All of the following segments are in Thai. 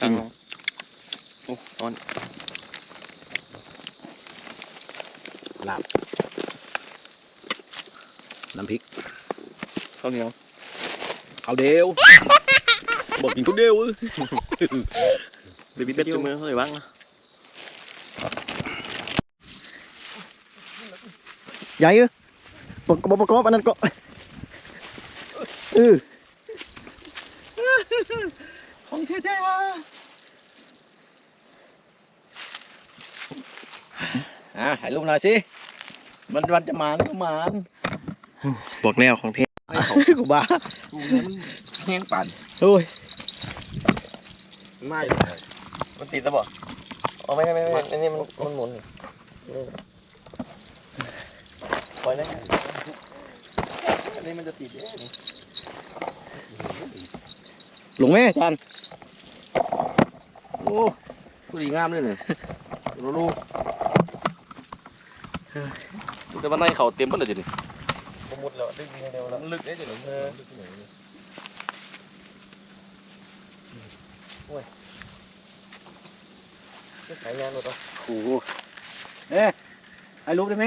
ตั้งลงโอ้นอนลาบน้ำพริกข้าวเหนียวข้าวเดียวบอกกิน ข้าวเดียวเว้ยเบบี้เบ็ดจุ่มมือเขาเลยบ้างนะใหญ่เออปกบประกอบอันนั้นก็เออของเท่ๆว่ะอะถ่ายรูปหน่อยสิ มันวันจะมาก็มาบอกแนวของเทกูบ้าแห้งปั่นโอ้ยไม่มันติดแล้วบ่เอาไม่ไม่ไม่ไม่อันนี้มันมันหมุนปล่อยได้อันนี้มันจะติดเองหลงไหมอาจารย์ โอ้ผู้ดีงามเลยเนี่ยรู้รู้แต่วันไหนเขาเต็มหมดเลยจินี่หมุดแล้วดึงเร็วแล้วลึกได้จินี่เออขายยางรถอะโอ้โหเอ๊ะถ่ายรูปได้ไหม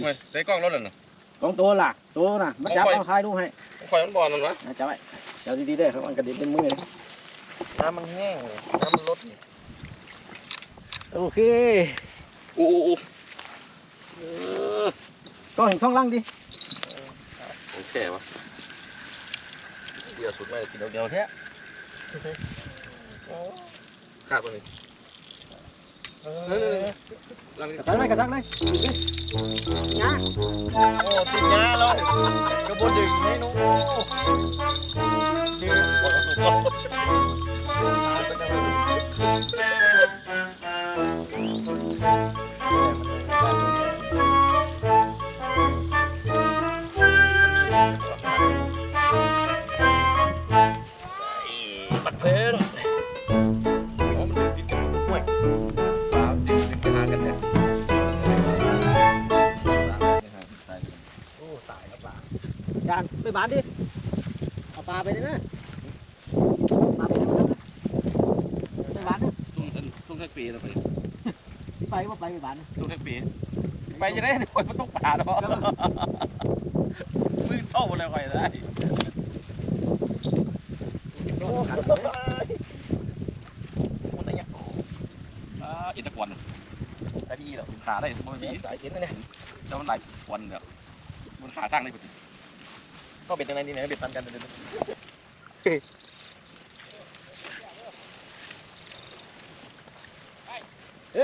เว้ยได้กล้องรถเลยนะกล้องตัวล่ะตัวน่ะมาจับเอาถ่ายรูปให้คอยมันบอลมันวะนะจับไว้เจ้าดีๆได้ครับมันกระดิ่งเป็นมือเลย น้ำมันแห้งเลยน้ำมันลดนี่โอเคโอ้โหเออก็เห็นช่องล่างดิโอเควะเดี๋ยวสุดไม่กินเดียวแท้ขาดไปเลยเออกระซักเลยกระซักเลยโอ้ติดยาแล้วกระบวนดึงให้หนูดึง ปวดสุดปัดเพลิงโอ้มันติดกันห่วยปลาติดกันหากันเนี่ยโอ้ตายแล้วปลาจานไปบานดิ เอาปลาไปเลยนะปลาไปเลยนะไปบานนะ ช่วง นั้นช่วงแท็กปีนะไปไปว่าไปไปบ้านนะช่วงท็กปีไปจะได้เนี่ยมันต้องป่าเนาะมือเท่าอะไรไปได้อ้ขัดมันอะไรเงี้ยอ่าอิตาควันสายดีหรอขาได้มันมีสายเข็นนะเนี่ยเจ้ามันหลายควันเดียวมันขาสร้างได้พอดีก็เป็นยังไงดีเนี่ยเบ็ดปันกันเดี๋ยว ม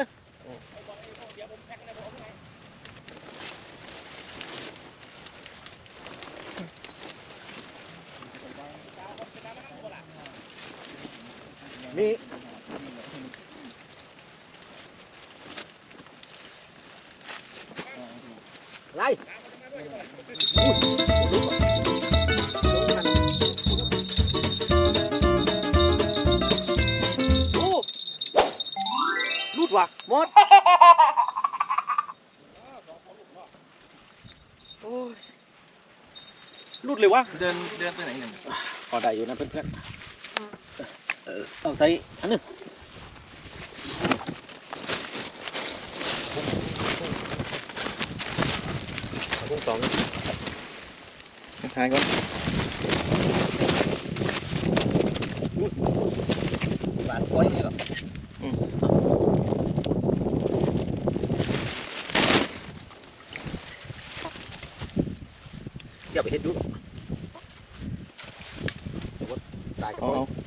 ี ดเลยวะเดินเดินไปไหนหนึ่งพอได้อยู่นะเพื่อนๆเออเอาใส่อันหนึงทุ่งสองท้ายก่อนหวานกล้วยนี่หรออย่าไปเห็ดดู ตา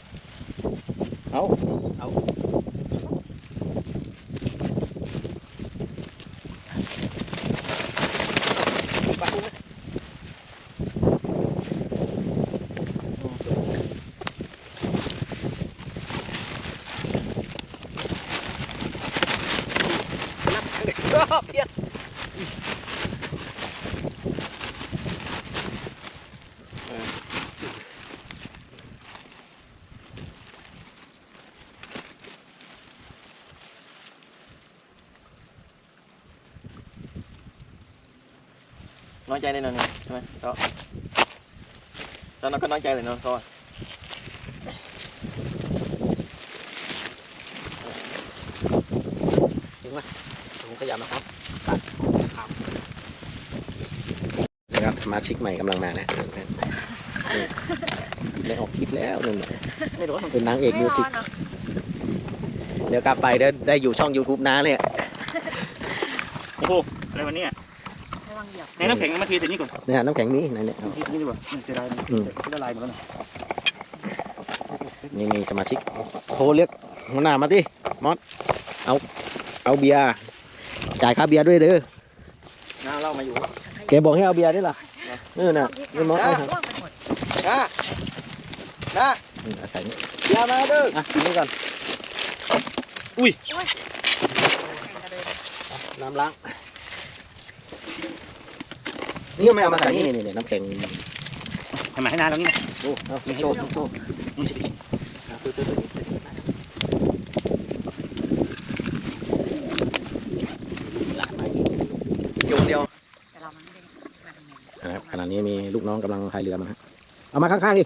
น้อยใจแน่นอนเลยใช่ไหมก็แล้วเราก็น้อยใจเลยเนาะก็ถึงไหมผมขยับนะครับครันะครับสมาชิกใหม่กำลังมานะได้ออกคลิปแล้วหนึ่งไม่รู้เป็นนางเอกมิวสิกเดี๋ยวกลับไปได้ได้อยู่ช่อง YouTube นะเนี่ย โอ้โหอะไรวันนี้ ระวังเหยียบในน้ำแข็งมาทีเสร็จนี่ก่อนเนี่ยน้ำแข็งนี้ไหนเนี่ยเอาทีนี่ดีกว่าเสียดายมันอืมละลายหมดแล้วนะนี่มีสมาชิกโทรเรียกหัวหน้ามาดิมอสเอาเอาเบียร์จ่ายค่าเบียร์ด้วยเด้อน้าเล่ามาอยู่แกบอกให้เอาเบียร์ด้วยล่ะเออน่ะนี่มอสเอาเถอะร่วงไปหมดน้าน้าอืมอาศัยนี่อย่ามาเด้ออะกินนี่ก่อนแข่งกันเลยน้ำล้าง นี่ก็ไม่เอามาใส่นี่นี่นี่น้ำแข็งทำไมให้นานแล้วนี่นะโอ้เอาสิโชว์สิโชว์นี่สิอะปึ๊บปึ๊บปึ๊บปึ๊บหลานมาอีกอยู่เดียวแต่เรามันไม่ได้มาทำงานนะครับขณะนี้มีลูกน้องกำลังพายเรือมาฮะเอามาข้างๆดิ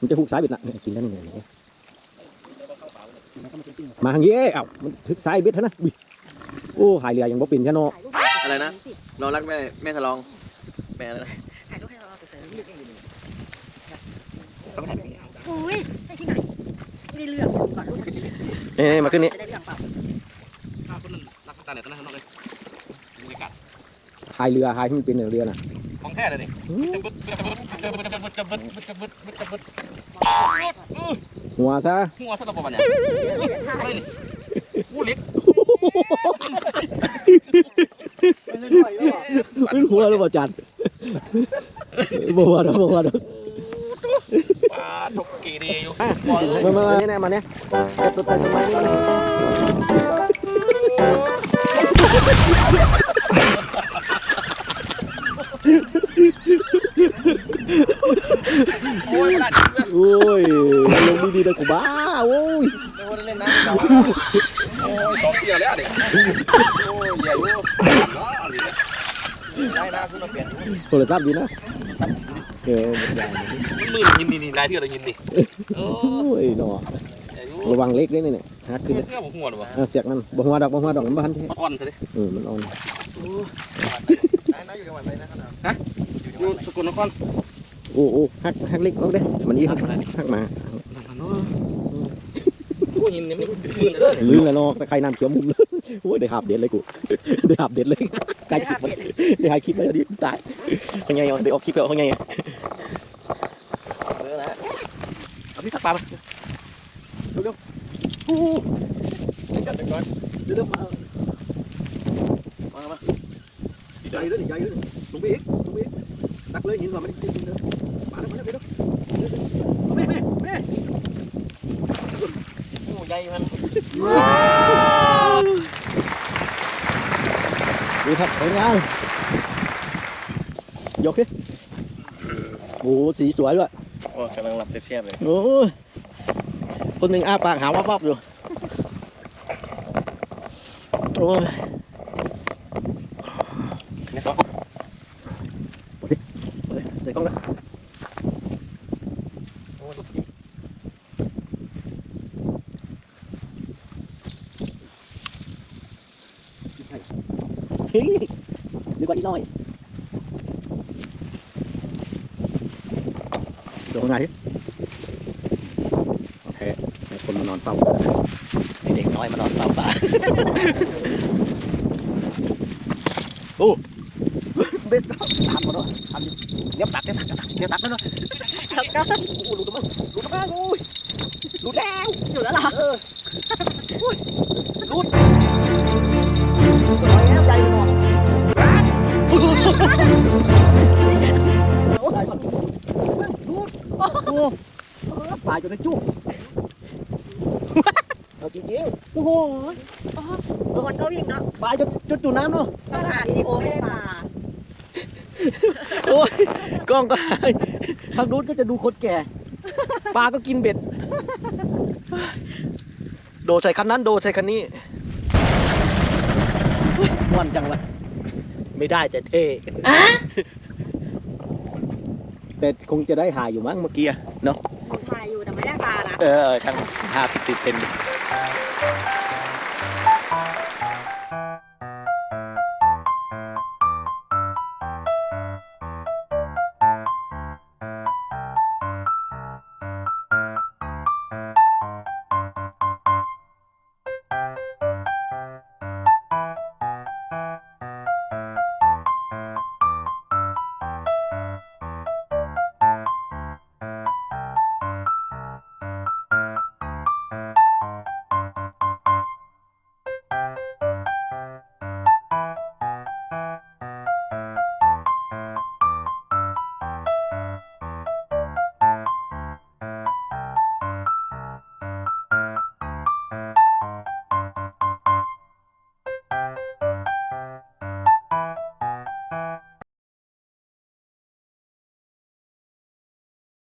มันจะผูกสายบิดนะเนี่ยกินได้หนึ่งเลยมาทางนี้เอ้ามันถึกสายบิดเท่านะอุ้ยโอ้พายเรือยังบ่ปิ่นแค่นอถ่ายรูปให้ อะไรนะเรารักแม่แม่ทะลอง แม่อะไรนะถ่ายรูปให้เราเสร็จๆรีบเองอยู่นี่ต้องถ่ายนี่โอ้ยได้ที่ไหนไม่ได้เรื่องก่อนรูปมันเอ้ยมาขึ้นนี่จะได้เรื่องเปล่าถ้าคนนึงรักตาเนี่ยตอนนั้นข้างนอกเลยบรรยากาศพายเรือพายที่มันเป็นเรือน่ะของแท้เลยนี่จะบึดจะบึดจะบึดจะบึดจะบึดจะบึดจะบึดหัวซะหัวสลับปัญญาอะไรนี่กูเล็กเป็นหัวหรือเปล่าจันบ่หัวดอกบ่หัวดอกปลาตกกีดีอยู่มามาเนี่ยนะมาเนี่ยเก็บตัวไปทำไมนี่โอ้ยขนาดโอ้ยลงดีๆนะกู บ้าโอ้ยไม่ว่าเล่นน้ำเราโอ้ยสองเที่ยวแล้วเด็ก โทรศัพท์ดีนะเออหมดอย่างมือยินนี่นี่ลายเที่ยวเรายินนี่โอ้โอ้ยหนอใหญ่อยู่ระวังเล็กเลยนี่เนี่ยฮักขึ้นเลยเที่ยวหัวหรือเปล่าอะเสียกมันบ่หัวดอกบ่หัวดอกมันบ่ทันทีอ่อนซะดิเออมันอ่อนน้าน้าอยู่จังหวัดอะไรนะครับอยู่สกลนครโอ้โอ้ฮักฮักเล็กเอาเด้มันนี่ฮักฮักมากูหินเนี่ยไม่มือเลยลืมแล้วเนาะไปใครน้ำเขียวมุมเลย โอ้ยได้หับเด็ดเลยกูได้หับเด็ดเลยใกล้คลิปมันได้หาคลิปแล้วดิตายเป็นไงอะได้ออกคลิปแล้วเป็นไงเออนะเอาพี่ตักปลามาเร็วๆโอ้จัดไปก่อนเร็วๆมามามาใหญ่เลยใหญ่เลยลงไปอีกลงไปอีกตักเลยหินก่อนไม่ได้กินเลยมาแล้วมาแล้วไปแล้วแม่แม่แม่โอ้ใหญ่มัน ดูครับสวยงามยกขึ้นโอ้สีสวยด้วยโอ้กำลังหลับเชียบเลยโอ้ยคนหนึ่งอ้าปากหาว่าฟับอยู่โอ้ย นี่ก็ ใส่กล้องเลยเฮ้ย นึกว่าอีน้อยเดี๋ยวข้างในดิโอเคให้คนมานอนเฝ้าให้เด็กน้อยมานอนเฝ้าป่าโอ้เบ็ดตามมาด้วยทำดิเดี๋ยวตัดเดี๋ยวตัดเดี๋ยวตัดเดี๋ยวตัดนะตัดกันโอ้หลุดออกมาหลุดออกมาโอ้ยหลุดแล้วอยู่แล้วเหรอเออโอ้ยหลุด ตายจนได้จุกเอาจริงๆโอ้โหโดนเขาวิ่งเนาะตายจนจนจุดน้ำเนาะถ้าถ่ายวิดีโอไม่ได้มาโอ้ยกล้องก็หายทางนู้นก็จะดูคนแก่ ปลาก็กินเบ็ด โดดใส่คันนั้นโดดใส่คันนี้เฮ้ยม่วนจังวะไม่ได้แต่เท่แต่คงจะได้หายอยู่มั้งเมื่อกี้อะเนาะ เออช่างภาพติดเต็ม